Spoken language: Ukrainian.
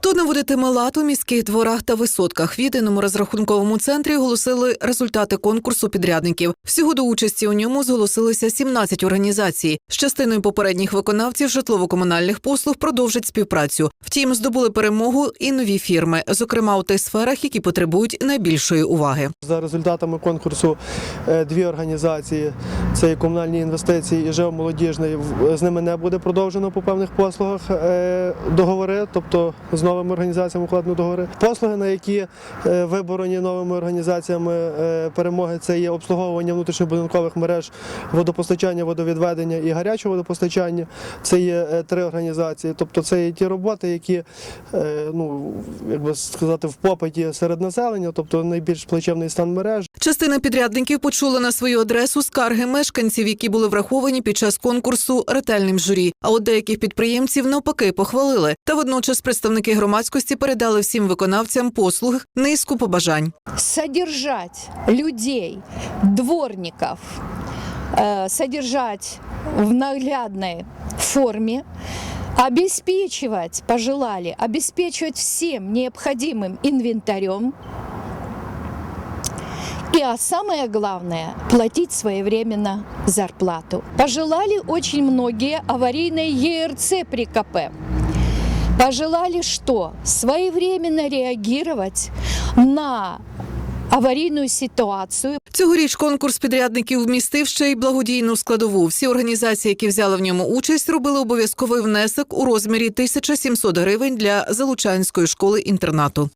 Хто наводитиме лад у міських дворах та висотках? В єдиному розрахунковому центрі оголосили результати конкурсу підрядників. Всього до участі у ньому зголосилися 17 організацій. З частиною попередніх виконавців житлово-комунальних послуг продовжать співпрацю. Втім, здобули перемогу і нові фірми, зокрема у тих сферах, які потребують найбільшої уваги. За результатами конкурсу е, дві організації це комунальні інвестиції і ЖЕО молодіжний. З ними не буде продовжено по певних послугах е, договори, тобто з новими організаціями укладено договори. Послуги, на які е, виборені новими організаціями е, перемоги, це є обслуговування внутрішньобудинкових мереж водопостачання, водовідведення і гарячого водопостачання. Це є е, три організації. Тобто це є ті роботи, які ну як би сказати в попиті серед населення, тобто найбільш плачевний стан мереж. Частина підрядників почула на свою адресу скарги мешканців, які були враховані під час конкурсу ретельним журі. А от деяких підприємців навпаки похвалили. Та водночас представники громадськості передали всім виконавцям послуг низку побажань. содержать людей, дворников, э, содержать в наглядной форме, обеспечивать, пожелали, обеспечивать всем необходимым инвентарем, и а самое главное, платить своевременно зарплату. Пожелали очень многие аварийной ЕРЦ при КП. Пожелали что? Своевременно реагировать на Аварійну ситуацію Цьогоріч конкурс підрядників вмістив ще й благодійну складову. Всі організації, які взяли в ньому участь, робили обов'язковий внесок у розмірі 1700 гривень для Залучанської школи інтернату.